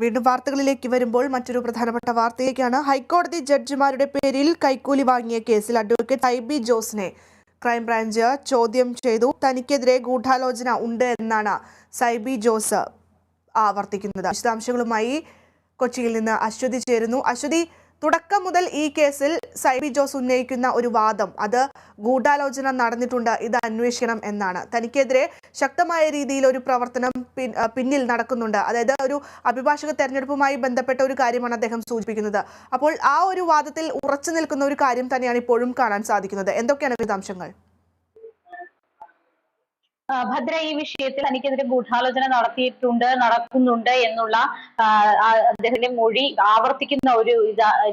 വീണ്ടും വാർത്തകളിലേക്ക് വരുമ്പോൾ മറ്റൊരു പ്രധാനപ്പെട്ട വാർത്തയിലേക്കാണ് ഹൈക്കോടതി ജഡ്ജിമാരുടെ പേരിൽ കൈക്കൂലി വാങ്ങിയ കേസിൽ അഡ്വക്കേറ്റ് ഐ ബി ജോസിനെ ക്രൈംബ്രാഞ്ച് ചോദ്യം ചെയ്തു. തനിക്കെതിരെ ഗൂഢാലോചന ഉണ്ട് എന്നാണ് സൈബി ജോസ് ആവർത്തിക്കുന്നത്. വിശദാംശങ്ങളുമായി കൊച്ചിയിൽ നിന്ന് അശ്വതി ചേരുന്നു. അശ്വതി തുടക്കം മുതൽ ഈ കേസിൽ സൈബി ജോസ് ഉന്നയിക്കുന്ന ഒരു വാദം. അത് ഗൂഢാലോചന നടന്നിട്ടുണ്ട്. ഇത് അന്വേഷിക്കണം എന്നാണ്. തനിക്കെതിരെ ശക്തമായ രീതിയിൽ ഒരു പ്രവർത്തനം പിന്നിൽ നടക്കുന്നുണ്ട്. അതായത് ഒരു അഭിഭാഷക തെരഞ്ഞെടുപ്പുമായി ബന്ധപ്പെട്ട ഒരു കാര്യമാണ് അദ്ദേഹം സൂചിപ്പിക്കുന്നത്. അപ്പോൾ ആ ഒരു വാദത്തിൽ ഉറച്ചു നിൽക്കുന്ന ഒരു കാര്യം തന്നെയാണ് ഇപ്പോഴും കാണാൻ സാധിക്കുന്നത്. എന്തൊക്കെയാണ് വിശദാംശങ്ങൾ? ഭദ്ര ഈ വിഷയത്തിൽ തനിക്കെതിരെ ഗൂഢാലോചന നടത്തിയിട്ടുണ്ട് നടക്കുന്നുണ്ട് എന്നുള്ള അദ്ദേഹത്തിന്റെ മൊഴി ആവർത്തിക്കുന്ന ഒരു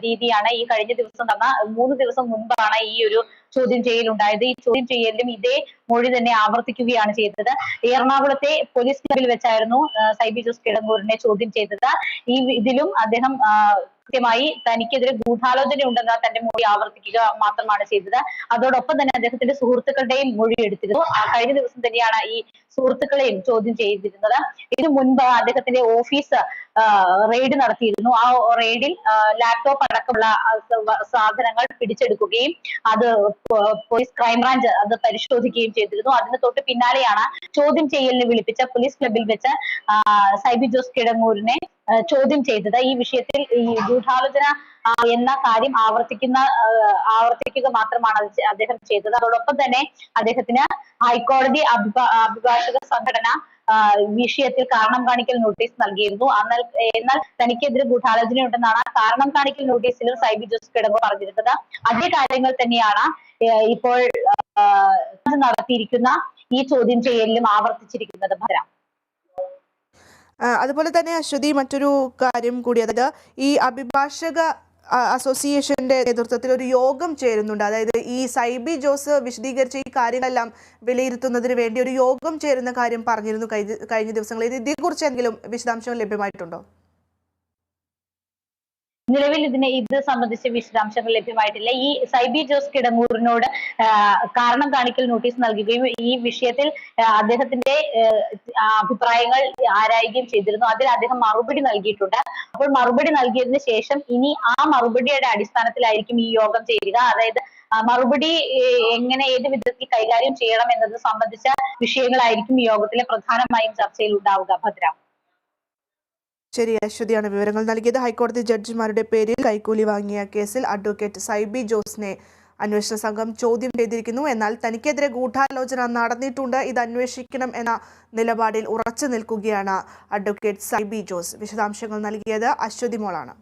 രീതിയാണ് ഈ കഴിഞ്ഞ ദിവസം നടന്ന മൂന്ന് ദിവസം മുൻപാണ് ഈ ഒരു ചോദ്യം ചെയ്യൽ ഉണ്ടായത് ഈ ചോദ്യം ചെയ്യലിലും ഇതേ മൊഴി തന്നെ ആവർത്തിക്കുകയാണ് ചെയ്തത്. എറണാകുളത്തെ പോലീസ് ക്ലബിൽ വെച്ചായിരുന്നു സൈബി ജോസ് കിടങ്ങൂരിനെ ചോദ്യം ചെയ്തത്. ഈ ഇതിലും അദ്ദേഹം കൃത്യമായി തനിക്കെതിരെ ഗൂഢാലോചന ഉണ്ടെന്ന് തന്റെ മൊഴി ആവർത്തിക്കുക മാത്രമാണ് ചെയ്തത്. അതോടൊപ്പം തന്നെ അദ്ദേഹത്തിന്റെ സുഹൃത്തുക്കളുടെയും മൊഴി എടുത്തിരുന്നു. കഴിഞ്ഞ ദിവസം തന്നെയാണ് ഈ സുഹൃത്തുക്കളെയും ചോദ്യം ചെയ്തിരുന്നത്. ഇതിനു മുൻപ് അദ്ദേഹത്തിന്റെ ഓഫീസ് റെയ്ഡ് നടത്തിയിരുന്നു. ആ റെയ്ഡിൽ ലാപ്ടോപ്പ് അടക്കമുള്ള സാധനങ്ങൾ പിടിച്ചെടുക്കുകയും അത് പോലീസ് ക്രൈംബ്രാഞ്ച് അത് പരിശോധിക്കുകയും ചെയ്തിരുന്നു. അതിന് തൊട്ട് പിന്നാലെയാണ് ചോദ്യം ചെയ്യലിന് വിളിപ്പിച്ച പോലീസ് ക്ലബിൽ വെച്ച് സൈബി ജോസ് കിടങ്ങൂരിനെ ചോദ്യം ചെയ്തത്. ഈ വിഷയത്തിൽ ഈ ഗൂഢാലോചന എന്ന കാര്യം ആവർത്തിക്കുന്ന ആവർത്തിക്കുക മാത്രമാണ് അദ്ദേഹം ചെയ്തത്. അതോടൊപ്പം തന്നെ അദ്ദേഹത്തിന് ഹൈക്കോടതി അഭിഭാ അഭിഭാഷക സംഘടന വിഷയത്തിൽ കാരണം കാണിക്കൽ നോട്ടീസ് നൽകിയിരുന്നു. എന്നാൽ എന്നാൽ തനിക്കെതിരെ ഗൂഢാലോചന ഉണ്ടെന്നാണ് കാരണം കാണിക്കൽ നോട്ടീസിലും സൈബി ജോസ് കിടങ്ങ് പറഞ്ഞിരുന്നത്. അതേ കാര്യങ്ങൾ തന്നെയാണ് ഇപ്പോൾ നടത്തിയിരിക്കുന്ന ഈ ചോദ്യം ചെയ്യലിലും ആവർത്തിച്ചിരിക്കുന്നത്. ഭദ്ര ആ, അതുപോലെ തന്നെ അശ്വതി മറ്റൊരു കാര്യം കൂടി അതായത് ഈ അഭിഭാഷക അസോസിയേഷന്റെ നേതൃത്വത്തിൽ ഒരു യോഗം ചേരുന്നുണ്ട്. അതായത് ഈ സൈബി ജോസ് വിശദീകരിച്ച ഈ കാര്യങ്ങളെല്ലാം വിലയിരുത്തുന്നതിന് വേണ്ടി ഒരു യോഗം ചേരുന്ന കാര്യം പറഞ്ഞിരുന്നു കഴിഞ്ഞ ദിവസങ്ങളിൽ. ഇതേക്കുറിച്ച് എന്തെങ്കിലും വിശദാംശങ്ങൾ ലഭ്യമായിട്ടുണ്ടോ? നിലവിൽ ഇതിനെ ഇത് സംബന്ധിച്ച വിശദാംശങ്ങൾ ലഭ്യമായിട്ടില്ല. ഈ സൈബി ജോസ് കിടങ്ങൂരിനോട് കാരണം കാണിക്കൽ നോട്ടീസ് നൽകുകയും ഈ വിഷയത്തിൽ അദ്ദേഹത്തിന്റെ അഭിപ്രായങ്ങൾ ആരായുകയും ചെയ്തിരുന്നു. അതിൽ അദ്ദേഹം മറുപടി നൽകിയിട്ടുണ്ട്. അപ്പോൾ മറുപടി നൽകിയതിന് ശേഷം ഇനി ആ മറുപടിയുടെ അടിസ്ഥാനത്തിലായിരിക്കും ഈ യോഗം ചേരുക. അതായത് മറുപടി എങ്ങനെ ഏത് വിധത്തിൽ കൈകാര്യം ചെയ്യണം എന്നത് സംബന്ധിച്ച വിഷയങ്ങളായിരിക്കും യോഗത്തിലെ പ്രധാനമായും ചർച്ചയിൽ ഉണ്ടാവുക. ഭദ്ര. ശരി അശ്വതിയാണ് വിവരങ്ങൾ നൽകിയത്. ഹൈക്കോടതി ജഡ്ജിമാരുടെ പേരിൽ കൈക്കൂലി വാങ്ങിയ കേസിൽ അഡ്വക്കേറ്റ് സൈബി ജോസിനെ അന്വേഷണ സംഘം ചോദ്യം ചെയ്തിരിക്കുന്നു. എന്നാൽ തനിക്കെതിരെ ഗൂഢാലോചന നടന്നിട്ടുണ്ട്. ഇത് അന്വേഷിക്കണം എന്ന നിലപാടിൽ ഉറച്ചു നിൽക്കുകയാണ് അഡ്വക്കേറ്റ് സൈബി ജോസ്. വിശദാംശങ്ങൾ നൽകിയത് അശ്വതി മോളാണ്.